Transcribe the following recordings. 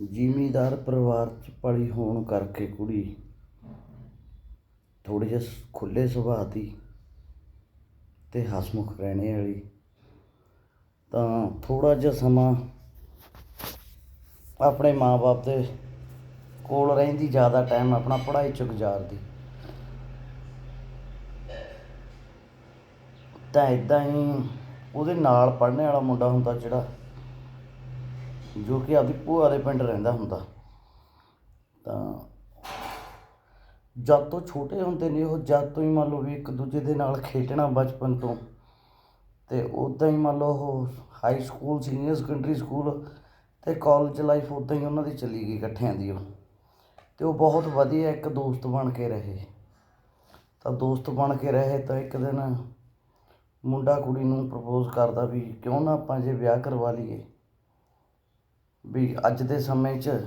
ਜ਼ਿਮੀਂਦਾਰ ਪਰਿਵਾਰ 'ਚ ਪਲੀ ਹੋਣ ਕਰਕੇ ਕੁੜੀ ਥੋੜ੍ਹੇ ਜਿਹੇ ਖੁੱਲ੍ਹੇ ਸੁਭਾਅ ਦੀ ਅਤੇ ਹਸਮੁਖ ਰਹਿਣੇ ਵਾਲੀ, ਤਾਂ ਥੋੜ੍ਹਾ ਜਿਹਾ ਸਮਾਂ ਆਪਣੇ ਮਾਂ ਬਾਪ ਦੇ ਕੋਲ ਰਹਿੰਦੀ, ਜ਼ਿਆਦਾ ਟਾਈਮ ਆਪਣਾ ਪੜ੍ਹਾਈ 'ਚ ਗੁਜ਼ਾਰਦੀ। ਤਾਂ ਇਦਾਂ ਹੀ ਉਹਦੇ ਨਾਲ ਪੜ੍ਹਨੇ ਵਾਲਾ ਮੁੰਡਾ ਹੁੰਦਾ ਜਿਹੜਾ ਜੋ ਕਿ ਆਪਦੀ ਭੂਆ ਦੇ ਪਿੰਡ ਰਹਿੰਦਾ ਹੁੰਦਾ। ਤਾਂ ਜਦ ਤੋਂ ਛੋਟੇ ਹੁੰਦੇ ਨੇ, ਉਹ ਜਦ ਤੋਂ ਹੀ ਮੰਨ ਲਓ ਵੀ ਇੱਕ ਦੂਜੇ ਦੇ ਨਾਲ ਖੇਡਣਾ ਬਚਪਨ ਤੋਂ, ਤੇ ਉਦਾਂ ਹੀ ਮੰਨ ਲਓ ਉਹ high school senior secondary school ਤੇ ਕਾਲਜ ਲਾਈਫ ਉਦਾਂ ਹੀ ਉਹਨਾਂ ਦੀ ਚੱਲੀ ਗਈ ਇਕੱਠਿਆਂ ਦੀ। ਉਹ ਤੇ ਉਹ ਬਹੁਤ ਵਧੀਆ ਇੱਕ ਦੋਸਤ ਬਣ ਕੇ ਰਹੇ। ਤਾਂ ਦੋਸਤ ਬਣ ਕੇ ਰਹੇ ਤਾਂ ਇੱਕ ਦਿਨ ਮੁੰਡਾ ਕੁੜੀ ਨੂੰ ਪ੍ਰਪੋਜ਼ ਕਰਦਾ ਵੀ ਕਿਉਂ ਨਾ ਆਪਾਂ ਜੇ ਵਿਆਹ ਕਰਵਾ ਲਈਏ। ਵੀ ਅੱਜ ਦੇ ਸਮੇਂ 'ਚ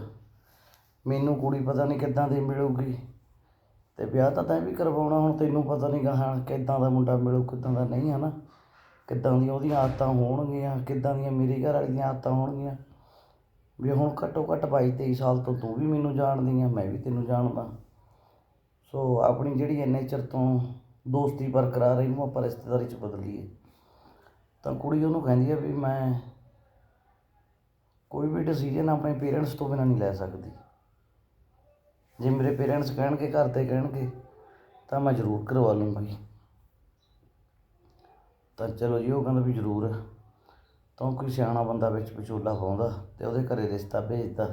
ਮੈਨੂੰ ਕੁੜੀ ਪਤਾ ਨਹੀਂ ਕਿੱਦਾਂ ਦੀ ਮਿਲੂਗੀ। ਤੇ ਵਿਆਹ ਤਾਂ ਤੈਂ ਵੀ ਕਰਵਾਉਣਾ, ਹੁਣ ਤੈਨੂੰ ਪਤਾ ਨਹੀਂ ਗਾਹਾਂ ਕਿੱਦਾਂ ਦਾ ਮੁੰਡਾ ਮਿਲੂ, ਕਿੱਦਾਂ ਦਾ ਨਹੀਂ ਹੈ ਨਾ ਕਿੱਦਾਂ ਦੀਆਂ ਉਹਦੀਆਂ ਆਦਤਾਂ ਹੋਣਗੀਆਂ, ਕਿੱਦਾਂ ਦੀਆਂ ਮੇਰੀ ਘਰ ਵਾਲੀ ਦੀਆਂ ਆਦਤਾਂ ਹੋਣਗੀਆਂ। ਵੀ ਹੁਣ ਘੱਟੋ ਘੱਟ 22 23 ਸਾਲ ਤੋਂ ਤੂੰ ਵੀ ਮੈਨੂੰ ਜਾਣਦੀ ਆ, ਮੈਂ ਵੀ ਤੈਨੂੰ ਜਾਣਦਾ। ਸੋ ਆਪਣੀ ਜਿਹੜੀ ਇੰਨੇ ਚਿਰ ਤੋਂ ਦੋਸਤੀ ਬਰਕਰਾਰ ਰਹੀ ਆਪਾਂ ਰਿਸ਼ਤੇਦਾਰੀ 'ਚ ਬਦਲੀਏ। ਤਾਂ ਕੁੜੀ ਉਹਨੂੰ ਕਹਿੰਦੀ ਆ ਵੀ ਮੈਂ ਕੋਈ ਵੀ ਡਿਸੀਜਨ ਆਪਣੇ ਪੇਰੈਂਟਸ ਤੋਂ ਬਿਨਾਂ ਨਹੀਂ ਲੈ ਸਕਦੀ। ਜੇ ਮੇਰੇ ਪੇਰੈਂਟਸ ਕਹਿਣਗੇ, ਘਰ ਦੇ ਕਹਿਣਗੇ, ਤਾਂ ਮੈਂ ਜ਼ਰੂਰ ਕਰਵਾ ਲੂੰਗਾ ਜੀ। ਤਾਂ ਚਲੋ ਜੀ, ਉਹ ਕਹਿੰਦਾ ਵੀ ਜ਼ਰੂਰ। ਤਾਂ ਕੋਈ ਸਿਆਣਾ ਬੰਦਾ ਵਿੱਚ ਵਿਚੋਲਾ ਪਾਉਂਦਾ ਤੇ ਉਹਦੇ ਘਰੇ ਰਿਸ਼ਤਾ ਭੇਜਦਾ।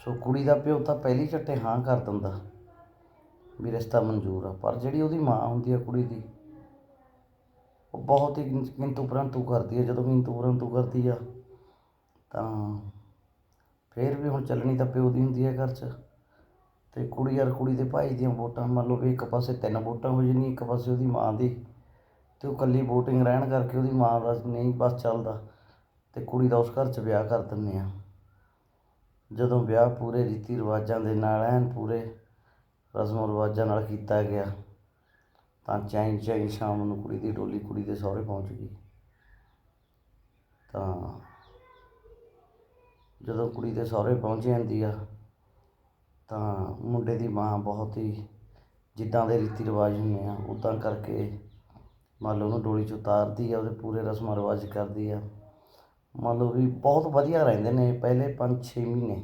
ਸੋ ਕੁੜੀ ਦਾ ਪਿਓ ਤਾਂ ਪਹਿਲੀ ਝੱਟੇ ਹਾਂ ਕਰ ਦਿੰਦਾ ਵੀ ਰਿਸ਼ਤਾ ਮਨਜ਼ੂਰ ਆ, ਪਰ ਜਿਹੜੀ ਉਹਦੀ ਮਾਂ ਹੁੰਦੀ ਆ ਕੁੜੀ ਦੀ, ਉਹ ਬਹੁਤ ਹੀ ਕਿੰਤੂ ਪਰੰਤੂ ਕਰਦੀ ਹੈ ਜਦੋਂ ਕਿੰਤੂ ਪਰੰਤੂ ਕਰਦੀ ਆ ਤਾਂ ਫਿਰ ਵੀ ਹੁਣ ਚੱਲਣੀ ਤਾਂ ਪਿਓ ਦੀ ਹੁੰਦੀ ਹੈ ਘਰ 'ਚ। ਅਤੇ ਕੁੜੀ ਯਾਰ ਕੁੜੀ ਦੇ ਭਾਈ ਦੀਆਂ ਵੋਟਾਂ, ਮੰਨ ਲਓ ਵੀ ਇੱਕ ਪਾਸੇ ਤਿੰਨ ਵੋਟਾਂ ਹੋ ਜਾਣੀ ਇੱਕ ਪਾਸੇ ਉਹਦੀ ਮਾਂ ਦੀ। ਅਤੇ ਉਹ ਇਕੱਲੀ VOTING ਰਹਿਣ ਕਰਕੇ ਉਹਦੀ ਮਾਂ ਦਾ ਨਹੀਂ ਬਸ ਚੱਲਦਾ। ਅਤੇ ਕੁੜੀ ਦਾ ਉਸ ਘਰ 'ਚ ਵਿਆਹ ਕਰ ਦਿੰਦੇ ਆ ਜਦੋਂ ਵਿਆਹ ਪੂਰੇ ਰੀਤੀ ਰਿਵਾਜਾਂ ਦੇ ਨਾਲ, ਐਨ ਪੂਰੇ ਰਸਮ ਰਿਵਾਜਾਂ ਨਾਲ ਕੀਤਾ ਗਿਆ, ਤਾਂ ਚੈਨ ਚੈਨ ਸ਼ਾਮ ਨੂੰ ਕੁੜੀ ਦੀ ਡੋਲੀ ਕੁੜੀ ਦੇ ਸਹੁਰੇ ਪਹੁੰਚ ਗਈ। ਤਾਂ ਜਦੋਂ ਕੁੜੀ ਦੇ ਸਹੁਰੇ ਪਹੁੰਚ ਜਾਂਦੀ ਆ, ਤਾਂ ਮੁੰਡੇ ਦੀ ਮਾਂ ਬਹੁਤ ਹੀ ਜਿੱਦਾਂ ਦੇ ਰੀਤੀ ਰਿਵਾਜ ਹੁੰਦੇ ਆ ਉੱਦਾਂ ਕਰਕੇ ਮੰਨ ਲਓ ਉਹਨੂੰ ਡੋਲੀ 'ਚ ਉਤਾਰਦੀ ਆ, ਉਹਦੇ ਪੂਰੇ ਰਸਮਾਂ ਰਿਵਾਜ ਕਰਦੀ ਆ। ਮੰਨ ਲਓ ਵੀ ਬਹੁਤ ਵਧੀਆ ਰਹਿੰਦੇ ਨੇ ਪਹਿਲੇ 5-6 ਮਹੀਨੇ।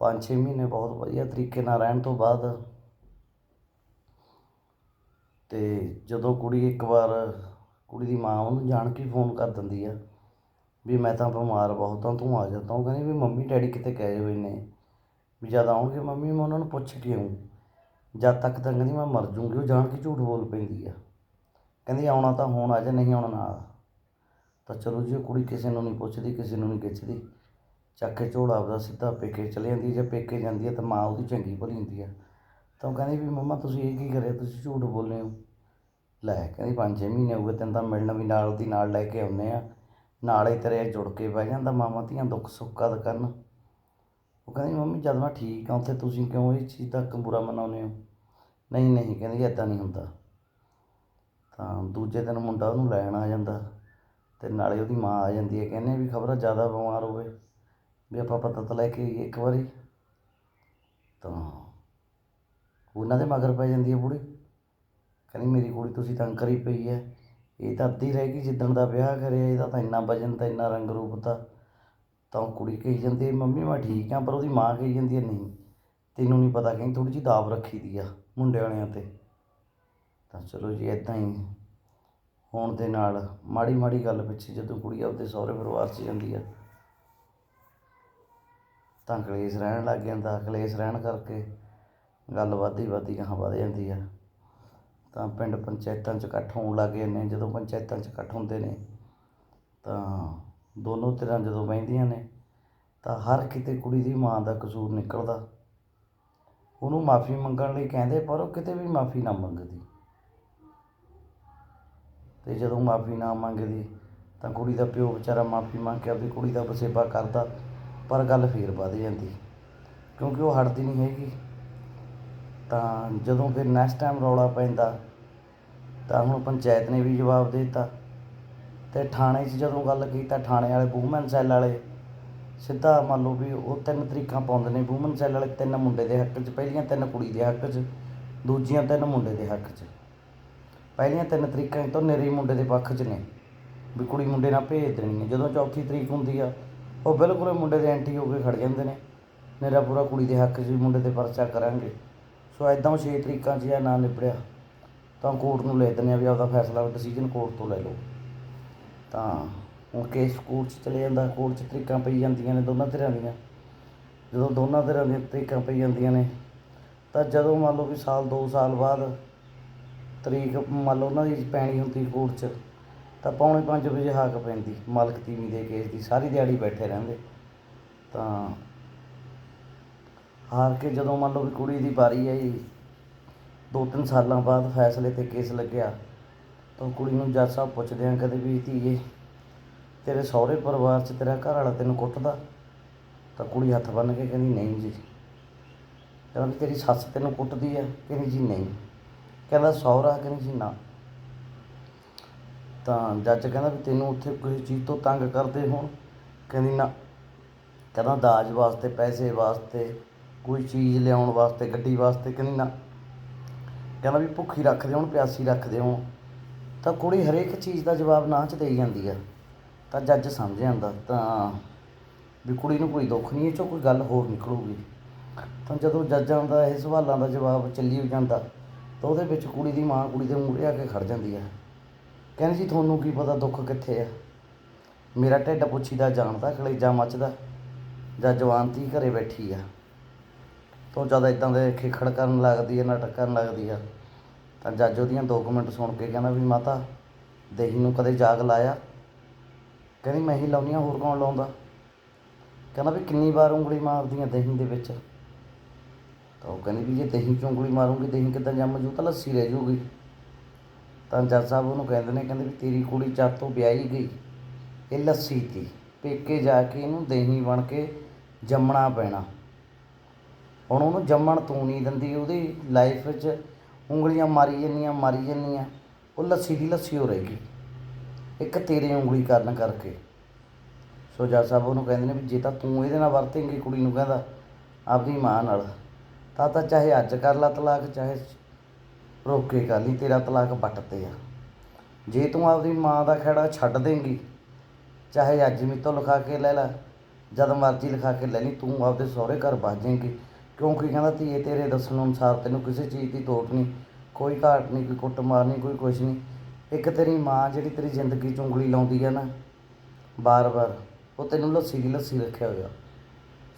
5-6 ਮਹੀਨੇ ਬਹੁਤ ਵਧੀਆ ਤਰੀਕੇ ਨਾਲ ਰਹਿਣ ਤੋਂ ਬਾਅਦ ਤੇ ਜਦੋਂ ਕੁੜੀ ਇੱਕ ਵਾਰ ਕੁੜੀ ਦੀ ਮਾਂ ਉਹਨੂੰ ਜਾਣ ਕੇ ਫੋਨ ਕਰ ਦਿੰਦੀ ਆ ਵੀ ਮੈਂ ਤਾਂ ਬਿਮਾਰ ਬਹੁਤ ਹਾਂ, ਤੂੰ ਆ ਜਾ। ਤਾਂ ਉਹ ਕਹਿੰਦੀ ਵੀ ਮੰਮੀ, ਡੈਡੀ ਕਿਤੇ ਗਏ ਹੋਏ ਨੇ। ਵੀ ਜਦ ਆਉਣਗੇ ਮੰਮੀ, ਮੈਂ ਉਹਨਾਂ ਨੂੰ ਪੁੱਛ ਕੇ ਆਊਂ। ਜਦ ਤੱਕ ਤਾਂ ਕਹਿੰਦੀ ਮੈਂ ਮਰ ਜੂੰਗੀ ਉਹ ਜਾਣ ਕੇ ਝੂਠ ਬੋਲ ਪੈਂਦੀ ਆ। ਕਹਿੰਦੀ ਆਉਣਾ ਤਾਂ ਹੁਣ ਆ ਜਾ, ਨਹੀਂ ਆਉਣਾ ਨਾ। ਆ। ਤਾਂ ਚਲੋ ਜੀ, ਉਹ ਕੁੜੀ ਕਿਸੇ ਨੂੰ ਨਹੀਂ ਪੁੱਛਦੀ, ਕਿਸੇ ਨੂੰ ਨਹੀਂ ਖਿੱਚਦੀ। ਚੱਕ ਕੇ ਝੋਲਾ ਆਪਦਾ ਸਿੱਧਾ ਪੇਕੇ ਚਲੇ ਜਾਂਦੀ, ਜੇ ਪੇਕੇ ਜਾਂਦੀ ਹੈ ਤਾਂ ਮਾਂ ਉਹਦੀ ਚੰਗੀ ਭਲੀ ਹੁੰਦੀ ਆ। ਤਾਂ ਉਹ ਕਹਿੰਦੀ ਵੀ ਮੰਮਾ, ਤੁਸੀਂ ਇਹ ਕੀ ਕਰਿਆ? ਤੁਸੀਂ ਝੂਠ ਬੋਲੇ ਹੋ। ਲੈ, ਕਹਿੰਦੀ ਪੰਜ ਛੇ ਮਹੀਨੇ ਹੋ ਗਏ, ਤੈਨੂੰ ਤਾਂ ਮਿਲਣ ਵੀ ਨਾਲ ਦੀ ਨਾਲ ਲੈ ਕੇ ਆਉਂਦੇ ਆ। ਨਾਲੇ ਤੇਰੇ ਜੁੜ ਕੇ ਬਹਿ ਜਾਂਦਾ ਮਾਮਾ ਧੀਆਂ ਦੁੱਖ ਸੁੱਖ ਕਦ ਕਰਨ। ਉਹ ਕਹਿੰਦੀ, ਮੰਮੀ, ਜਦ ਮੈਂ ਠੀਕ ਆ ਉੱਥੇ ਤੁਸੀਂ ਕਿਉਂ ਇਹ ਚੀਜ਼ ਦਾ ਬੁਰਾ ਮਨਾਉਂਦੇ ਹੋ? ਨਹੀਂ ਨਹੀਂ, ਕਹਿੰਦੀ ਐਦਾਂ ਨਹੀਂ ਹੁੰਦਾ। ਤਾਂ ਦੂਜੇ ਦਿਨ ਮੁੰਡਾ ਉਹਨੂੰ ਲੈਣ ਆ ਜਾਂਦਾ ਤੇ ਨਾਲੇ ਉਹਦੀ ਮਾਂ ਆ ਜਾਂਦੀ ਹੈ। ਕਹਿੰਦੇ, ਵੀ ਖਬਰ ਜ਼ਿਆਦਾ ਬਿਮਾਰ ਹੋਵੇ, ਵੀ ਆਪਾਂ ਪਤਾ ਤਾਂ ਲੈ ਕੇ ਆਈਏ ਇੱਕ ਵਾਰੀ। ਤਾਂ ਉਹਨਾਂ ਦੇ ਮਗਰ ਪੈ ਜਾਂਦੀ ਹੈ ਬੁੜੀ। ਕਹਿੰਦੀ, ਮੇਰੀ ਕੁੜੀ ਤੁਸੀਂ ਤੰਗ ਕਰੀ ਪਈ ਹੈ ਇਹ ਤਾਂ ਅੱਧੀ ਰਹਿ ਗਈ, ਜਿੱਦਣ ਦਾ ਵਿਆਹ ਕਰਿਆ, ਇਹਦਾ ਤਾਂ ਇੰਨਾ ਵਜਨ ਤਾਂ, ਇੰਨਾ ਰੰਗ ਰੂਪ ਤਾਂ। ਤਾਂ ਉਹ ਕੁੜੀ ਕਹੀ ਜਾਂਦੀ ਮੰਮੀ, ਮੈਂ ਠੀਕ ਹਾਂ, ਪਰ ਉਹਦੀ ਮਾਂ ਕਹੀ ਜਾਂਦੀ ਹੈ, ਨਹੀਂ, ਤੈਨੂੰ ਨਹੀਂ ਪਤਾ ਕਹਿੰਦੀ ਥੋੜ੍ਹੀ ਜਿਹੀ ਦਾਬ ਰੱਖੀ ਦੀ ਆ ਮੁੰਡੇ ਵਾਲਿਆਂ ਤੇ। ਤਾਂ ਚਲੋ ਜੀ ਇਦਾਂ ਹੀ ਹੋਣ ਦੇ ਨਾਲ ਮਾੜੀ ਮਾੜੀ ਗੱਲ ਪਿੱਛੇ ਜਦੋਂ ਕੁੜੀ ਆਪਦੇ ਸਹੁਰੇ ਪਰਿਵਾਰ 'ਚ ਜਾਂਦੀ ਆ, ਤਾਂ ਕਲੇਸ਼ ਰਹਿਣ ਲੱਗ ਜਾਂਦਾ, ਕਲੇਸ਼ ਰਹਿਣ ਕਰਕੇ ਗੱਲ ਵੱਧਦੀ ਵੱਧਦੀ ਗਾਹਾਂ ਵੱਧ ਜਾਂਦੀ ਆ। ਤਾਂ ਪਿੰਡ ਪੰਚਾਇਤਾਂ 'ਚ ਇਕੱਠ ਹੋਣ ਲੱਗ ਗਏ ਨੇ ਜਦੋਂ ਪੰਚਾਇਤਾਂ 'ਚ ਇਕੱਠ ਹੁੰਦੇ ਨੇ, ਤਾਂ ਦੋਨੋਂ ਧਿਰਾਂ ਜਦੋਂ ਬਹਿੰਦੀਆਂ ਨੇ, ਤਾਂ ਹਰ ਕਿਤੇ ਕੁੜੀ ਦੀ ਮਾਂ ਦਾ ਕਸੂਰ ਨਿਕਲਦਾ। ਉਹਨੂੰ ਮਾਫੀ ਮੰਗਣ ਲਈ ਕਹਿੰਦੇ, ਪਰ ਉਹ ਕਿਤੇ ਵੀ ਮਾਫੀ ਨਾ ਮੰਗਦੀ। ਤੇ ਜਦੋਂ ਮਾਫੀ ਨਾ ਮੰਗਦੀ, ਤਾਂ ਕੁੜੀ ਦਾ ਪਿਓ ਵਿਚਾਰਾ ਮਾਫੀ ਮੰਗ ਕੇ ਆਪਣੀ ਕੁੜੀ ਦਾ ਵਸੇਬਾ ਕਰਦਾ, ਪਰ ਗੱਲ ਫੇਰ ਵੱਧ ਜਾਂਦੀ। ਕਿਉਂਕਿ ਉਹ ਹਟਦੀ ਨਹੀਂ ਹੈਗੀ। ਤਾਂ ਜਦੋਂ ਫਿਰ ਨੈਕਸਟ ਟਾਈਮ ਰੌਲਾ ਪੈਂਦਾ ਤਾਂ ਹੁਣ ਪੰਚਾਇਤ ਨੇ ਵੀ ਜਵਾਬ ਦੇ ਦਿੱਤਾ। ਅਤੇ ਥਾਣੇ 'ਚ ਜਦੋਂ ਗੱਲ ਕੀਤੀ ਤਾਂ ਥਾਣੇ ਵਾਲੇ ਵੂਮੈਨ ਸੈੱਲ ਵਾਲੇ ਸਿੱਧਾ ਮੰਨ ਲਓ ਵੀ ਉਹ ਤਿੰਨ ਤਰੀਕਾਂ ਪਾਉਂਦੇ ਨੇ ਵੂਮਨ ਸੈੱਲ ਵਾਲੇ, ਤਿੰਨ ਮੁੰਡੇ ਦੇ ਹੱਕ 'ਚ, ਪਹਿਲੀਆਂ ਤਿੰਨ ਕੁੜੀ ਦੇ ਹੱਕ 'ਚ, ਦੂਜੀਆਂ ਤਿੰਨ ਮੁੰਡੇ ਦੇ ਹੱਕ 'ਚ। ਪਹਿਲੀਆਂ ਤਿੰਨ ਤਰੀਕਾਂ ਇਹ ਤੋਂ ਨਿਰੀ ਮੁੰਡੇ ਦੇ ਪੱਖ 'ਚ ਨੇ, ਵੀ ਕੁੜੀ ਮੁੰਡੇ ਨਾਲ ਭੇਜ ਦੇਣੀ ਹੈ। ਜਦੋਂ ਚੌਥੀ ਤਰੀਕ ਹੁੰਦੀ ਆ, ਉਹ ਬਿਲਕੁਲ ਮੁੰਡੇ ਦੇ ਐਂਟੀ ਹੋ ਕੇ ਖੜ ਜਾਂਦੇ ਨੇ। ਮੇਰਾ ਪੂਰਾ ਕੁੜੀ ਦੇ ਹੱਕ 'ਚ ਵੀ ਮੁੰਡੇ ਤੇ ਪਰਚਾ ਕਰਾਂਗੇ। ਸੋ ਐਦਾਂ ਉਹ ਛੇ ਤਰੀਕਾਂ 'ਚ ਇਹ ਨਾ ਨਿਬੜਿਆ। ਤਾਂ ਕੋਰਟ ਨੂੰ ਲੈ ਦਿੰਦੇ ਆ ਵੀ ਆਪਦਾ ਫੈਸਲਾ ਡਿਸੀਜਨ ਕੋਰਟ ਤੋਂ ਲੈ ਲਓ। ਤਾਂ ਹੁਣ ਕੇਸ ਕੋਰਟ 'ਚ ਚਲੇ ਜਾਂਦਾ ਕੋਰਟ 'ਚ ਤਰੀਕਾਂ ਪਈ ਜਾਂਦੀਆਂ ਨੇ, ਦੋਨਾਂ ਧਿਰਾਂ ਦੀਆਂ। ਜਦੋਂ ਦੋਨਾਂ ਧਿਰਾਂ ਦੀਆਂ ਤਰੀਕਾਂ ਪਈ ਜਾਂਦੀਆਂ ਨੇ, ਤਾਂ ਜਦੋਂ ਮੰਨ ਲਓ ਵੀ ਸਾਲ 2 ਸਾਲ ਬਾਅਦ ਤਰੀਕ ਮੰਨ ਲਓ ਉਹਨਾਂ ਦੀ ਪੈਣੀ ਹੁੰਦੀ ਕੋਰਟ 'ਚ, ਤਾਂ ਪੌਣੇ 5 ਵਜੇ ਹਾਕ ਪੈਂਦੀ, ਮਾਲਕ ਤੀਵੀਂ ਦੇ ਕੇਸ ਦੀ, ਸਾਰੀ ਦਿਹਾੜੀ ਬੈਠੇ ਰਹਿੰਦੇ। ਤਾਂ ਹਾਰ ਕੇ ਜਦੋਂ ਮੰਨ ਲਓ ਵੀ ਕੁੜੀ ਦੀ ਵਾਰੀ ਆਈ ਦੋ ਤਿੰਨ ਸਾਲਾਂ ਬਾਅਦ ਫੈਸਲੇ ਤੇ ਕੇਸ ਲੱਗਿਆ। ਤਾਂ ਕੁੜੀ ਨੂੰ ਜੱਜ ਸਾਹਿਬ ਪੁੱਛਦੇ ਆ ਕਦੇ ਵੀ, ਧੀਏ, ਤੇਰੇ ਸਹੁਰੇ ਪਰਿਵਾਰ 'ਚ ਤੇਰਾ ਘਰ ਵਾਲਾ ਤੈਨੂੰ ਕੁੱਟਦਾ? ਤਾਂ ਕੁੜੀ ਹੱਥ ਬੰਨ੍ਹ ਕੇ ਕਹਿੰਦੀ, ਨਹੀਂ ਜੀ। ਕਹਿੰਦਾ ਵੀ ਤੇਰੀ ਸੱਸ ਤੈਨੂੰ ਕੁੱਟਦੀ ਆ? ਕਹਿੰਦੀ, ਜੀ, ਨਹੀਂ। ਕਹਿੰਦਾ, ਸਹੁਰਾ? ਕਹਿੰਦੀ, ਜੀ, ਨਾ। ਤਾਂ ਜੱਜ ਕਹਿੰਦਾ ਵੀ ਤੈਨੂੰ ਉੱਥੇ ਕੋਈ ਚੀਜ਼ ਤੋਂ ਤੰਗ ਕਰਦੇ ਹੋਣ? ਕਹਿੰਦੀ, ਨਾ। ਕਹਿੰਦਾ, ਦਾਜ ਵਾਸਤੇ, ਪੈਸੇ ਵਾਸਤੇ, ਕੋਈ ਚੀਜ਼ ਲਿਆਉਣ ਵਾਸਤੇ, ਗੱਡੀ ਵਾਸਤੇ? ਕਹਿੰਦੀ, ਨਾ। ਕਹਿੰਦਾ ਵੀ ਭੁੱਖੀ ਰੱਖਦੇ ਹੋਣ, ਪਿਆਸੀ ਰੱਖਦੇ ਹੋਣ, ਤਾਂ ਕੁੜੀ ਹਰੇਕ ਚੀਜ਼ ਦਾ ਜਵਾਬ ਨਾ ਚ ਦੇਈ ਜਾਂਦੀ ਆ। ਤਾਂ ਜੱਜ ਸਮਝ ਜਾਂਦਾ ਤਾਂ ਵੀ ਕੁੜੀ ਨੂੰ ਕੋਈ ਦੁੱਖ ਨਹੀਂ, ਇਹ ਚੋਂ ਕੋਈ ਗੱਲ ਹੋਰ ਨਿਕਲੂਗੀ। ਤਾਂ ਜਦੋਂ ਜੱਜਾਂ ਦਾ ਇਹ ਸਵਾਲਾਂ ਦਾ ਜਵਾਬ ਚੱਲੀ ਹੋ ਜਾਂਦਾ, ਤਾਂ ਉਹਦੇ ਵਿੱਚ ਕੁੜੀ ਦੀ ਮਾਂ ਕੁੜੀ ਦੇ ਮੂਹਰੇ ਆ ਕੇ ਖੜ ਜਾਂਦੀ ਆ। ਕਹਿੰਦੀ ਜੀ, ਤੁਹਾਨੂੰ ਕੀ ਪਤਾ ਦੁੱਖ ਕਿੱਥੇ ਆ? ਮੇਰਾ ਢਿੱਡ ਪੁੱਛੀਦਾ, ਜਾਣਦਾ ਕਲੇਜਾ ਮੱਚਦਾ। ਜਾਂ ਜਵਾਨ ਧੀ ਘਰੇ ਬੈਠੀ ਆ। ਤੋਂ ਜਦ ਇਦਾਂ ਦੇ ਖੇਖੜ ਕਰਨ ਲੱਗਦੀ ਹੈ, ਨਾਟਕ ਕਰਨ ਲੱਗਦੀ ਆ। ਤਾਂ ਜੱਜ ਉਹਦੀਆਂ ਦੋ ਕੁ ਮਿੰਟ ਸੁਣ ਕੇ ਕਹਿੰਦਾ ਵੀ ਮਾਤਾ, ਦਹੀਂ ਨੂੰ ਕਦੇ ਜਾਗ ਲਾਇਆ? ਕਹਿੰਦੀ ਮੈਂ ਹੀ ਲਾਉਂਦੀ ਹਾਂ, ਹੋਰ ਕੌਣ ਲਾਉਂਦਾ? ਕਹਿੰਦਾ ਵੀ ਕਿੰਨੀ ਵਾਰ ਉਂਗਲੀ ਮਾਰਦੀਆਂ ਦਹੀਂ ਦੇ ਵਿੱਚ। ਤਾਂ ਉਹ ਕਹਿੰਦੀ ਵੀ ਜੇ ਦਹੀਂ 'ਚ ਉਂਗਲੀ ਮਾਰੂੰਗੀ, ਦਹੀਂ ਕਿੱਦਾਂ ਜੰਮ ਜੂ? ਤਾਂ ਲੱਸੀ ਰਹਿ ਜੂਗੀ। ਤਾਂ ਜੱਜ ਸਾਹਿਬ ਉਹਨੂੰ ਕਹਿੰਦੇ ਨੇ, ਕਹਿੰਦੇ ਵੀ ਤੇਰੀ ਕੁੜੀ ਜਦ ਤੋਂ ਵਿਆਹੀ ਗਈ, ਇਹ ਲੱਸੀ ਤੀ ਪੇਕੇ ਜਾ ਕੇ ਇਹਨੂੰ ਦਹੀਂ ਬਣ ਕੇ ਜੰਮਣਾ ਪੈਣਾ। ਹੁਣ ਉਹਨੂੰ ਜੰਮਣ ਤੂੰ ਨਹੀਂ ਦਿੰਦੀ, ਉਹਦੀ ਲਾਈਫ ਵਿੱਚ ਉਂਗਲੀਆਂ ਮਾਰੀ ਜਾਂਦੀਆਂ ਮਾਰੀ ਜਾਂਦੀਆਂ, ਉਹ ਲੱਸੀ ਦੀ ਲੱਸੀ ਹੋ ਰਹੇਗੀ ਇੱਕ ਤੇਰੇ ਉਂਗਲੀ ਕਰਨ ਕਰਕੇ। ਸੋ ਜੱਜ ਸਾਹਿਬ ਉਹਨੂੰ ਕਹਿੰਦੇ ਨੇ ਵੀ ਜੇ ਤਾਂ ਤੂੰ ਇਹਦੇ ਨਾਲ ਵਰਤੇਂਗੀ, ਕੁੜੀ ਨੂੰ ਕਹਿੰਦਾ, ਆਪਦੀ ਮਾਂ ਨਾਲ, ਤਾਂ ਤਾਂ ਚਾਹੇ ਅੱਜ ਕਰ ਲਾ ਤਲਾਕ, ਚਾਹੇ ਰੋਕ ਕੇ ਕਰ ਲਈ, ਤੇਰਾ ਤਲਾਕ ਵੱਟ ਤੇ ਆ। ਜੇ ਤੂੰ ਆਪਦੀ ਮਾਂ ਦਾ ਖਹਿੜਾ ਛੱਡ ਦੇਂਗੀ, ਚਾਹੇ ਅੱਜ ਮੀ ਤੋਂ ਲਿਖਾ ਕੇ ਲੈ ਲੈ, ਜਦ ਮਰਜ਼ੀ ਲਿਖਾ ਕੇ ਲੈ ਲਈ, ਤੂੰ ਆਪਦੇ ਸਹੁਰੇ ਘਰ ਵਸ ਜਾਏਂਗੀ। ਕਿਉਂਕਿ ਕਹਿੰਦਾ ਧੀਏ ਤੇਰੇ ਦੱਸਣ ਅਨੁਸਾਰ ਤੈਨੂੰ ਕਿਸੇ ਚੀਜ਼ ਦੀ ਤੋਟ ਨਹੀਂ, ਕੋਈ ਘਾਟ ਨਹੀਂ, ਕੋਈ ਕੁੱਟ ਮਾਰ ਨਹੀਂ, ਕੋਈ ਕੁਛ ਨਹੀਂ। ਇੱਕ ਤੇਰੀ ਮਾਂ ਜਿਹੜੀ ਤੇਰੀ ਜ਼ਿੰਦਗੀ 'ਚ ਉਂਗਲੀ ਲਾਉਂਦੀ ਆ ਨਾ, ਬਾਰ-ਬਾਰ, ਉਹ ਤੈਨੂੰ ਲੱਸੀ ਦੀ ਲੱਸੀ ਰੱਖਿਆ ਹੋਇਆ।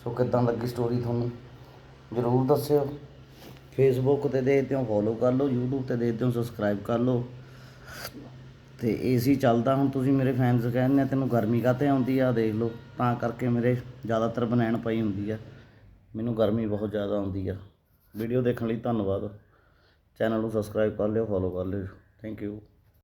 ਸੋ ਕਿੱਦਾਂ ਲੱਗੀ ਸਟੋਰੀ ਤੁਹਾਨੂੰ? ਜ਼ਰੂਰ ਦੱਸਿਓ। ਫੇਸਬੁੱਕ ਤੇ ਦੇਖਦੇ ਹੋ ਫੋਲੋ ਕਰ ਲਓ, YouTube ਤੇ ਦੇਖਦੇ ਹੋ ਸਬਸਕ੍ਰਾਈਬ ਕਰ ਲਓ। ਤੇ ਏਸੀ ਚੱਲਦਾ ਹੁਣ ਤੁਸੀਂ ਮੇਰੇ ਫੈਨਸ ਕਹਿੰਦੇ ਆ, ਤੈਨੂੰ ਗਰਮੀ ਕਾਤੇ ਆਉਂਦੀ ਆ? ਦੇਖ ਲਓ, ਤਾਂ ਕਰਕੇ ਮੇਰੇ ਜ਼ਿਆਦਾਤਰ ਬਨੈਣ ਪਈ ਹੁੰਦੀ ਆ। ਮੈਨੂੰ ਗਰਮੀ ਬਹੁਤ ਜ਼ਿਆਦਾ ਆਉਂਦੀ ਆ। ਵੀਡੀਓ ਦੇਖਣ ਲਈ ਧੰਨਵਾਦ। ਚੈਨਲ ਨੂੰ ਸਬਸਕ੍ਰਾਈਬ ਕਰ ਲਿਓ ਫੋਲੋ ਕਰ ਲਿਓ। Thank you